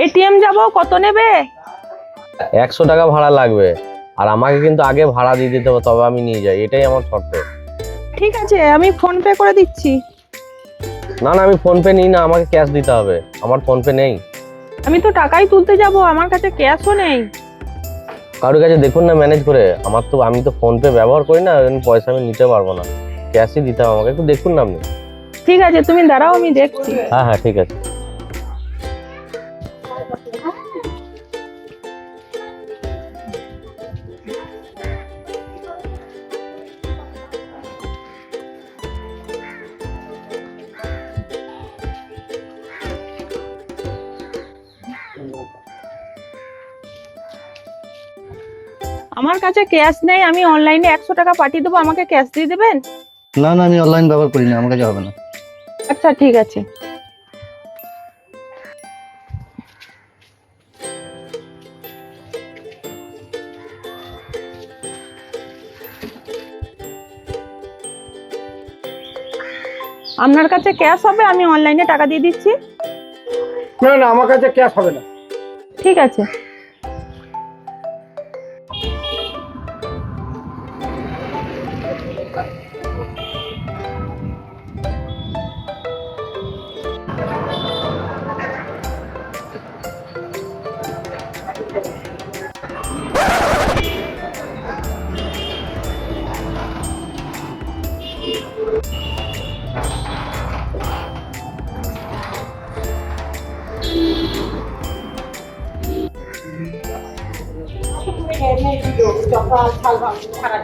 ATM যাব কত নেবে? একশো টাকা ভাড়া লাগবে। আর আমাকে কিন্তু আগে ভাড়া দিয়ে দিতে হবে তবে আমি নিয়ে যাই এটাই আমার শর্ত। ঠিক আছে আমি ফোন পে করে দিচ্ছি। না না আমি ফোন পে নিই না আমাকে ক্যাশ দিতে হবে আমার ফোন পে নেই। আমি তো টাকাই তুলতে যাব আমার কাছে ক্যাশও নেই। কারোর কাছে দেখুন না ম্যানেজ করে আমার তো আমি তো ফোন পে ব্যবহার করি না পয়সা আমি নিতে পারব না। ক্যাশই দিতে হবে আমাকে একটু দেখুন না আপনি। ঠিক আছে তুমি দাঁড়াও আমি দেখছি। হ্যাঁ হ্যাঁ ঠিক আছে। আমার কাছে ক্যাশ নেই আমি অনলাইনে একশো টাকা পাঠিয়ে দেবো আমাকে ক্যাশ দিয়ে দেবেন? না না আমি অনলাইন ব্যবহার করি না আমার কাছে হবে না। আচ্ছা ঠিক আছে। আপনার কাছে ক্যাশ হবে আমি অনলাইনে টাকা দিয়ে দিচ্ছি? না না আমার কাছে ক্যাশ হবে না। ঠিক আছে।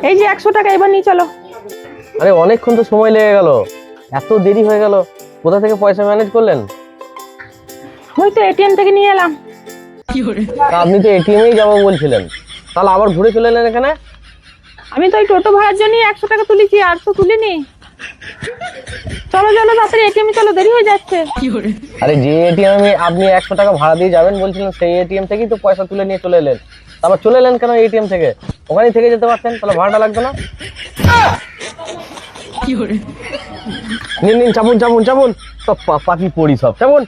এই যে একশো টাকা এবার নিয়ে চলো। আরে অনেকক্ষণ তো সময় লেগে গেল। এত দেরি হয়ে গেল। কোথা থেকে পয়সা ম্যানেজ করলেন? ওই তো এটিএম থেকে নিয়ে এলাম। তা আপনি তো এটিএমেই যাব বলছিলেন। তাহলে আবার ঘুরে চলে এলেন এখানে? আমি তো ওই টোটো ভাড়ার জন্য একশো টাকা তুলেছি আর তো তুলিনি। চলো চলো তাড়াতাড়ি এটিএম চলো দেরি হয়ে যাচ্ছে। আরে যে এটিএম আপনি একশো টাকা ভাড়া দিয়ে যাবেন বলছিলেন সেই এটিএম থেকেই তো পয়সা তুলে নিয়ে চলে এলেন। তারপর চলে এলেন কেন এটিএম থেকে? ওখানেই থেকে যেতে পারতেন তাহলে ভাড়াটা লাগতো না। নিন নিন চাপুন চাপুন চাপুন। সব পাখি পড়ি সব চাপুন।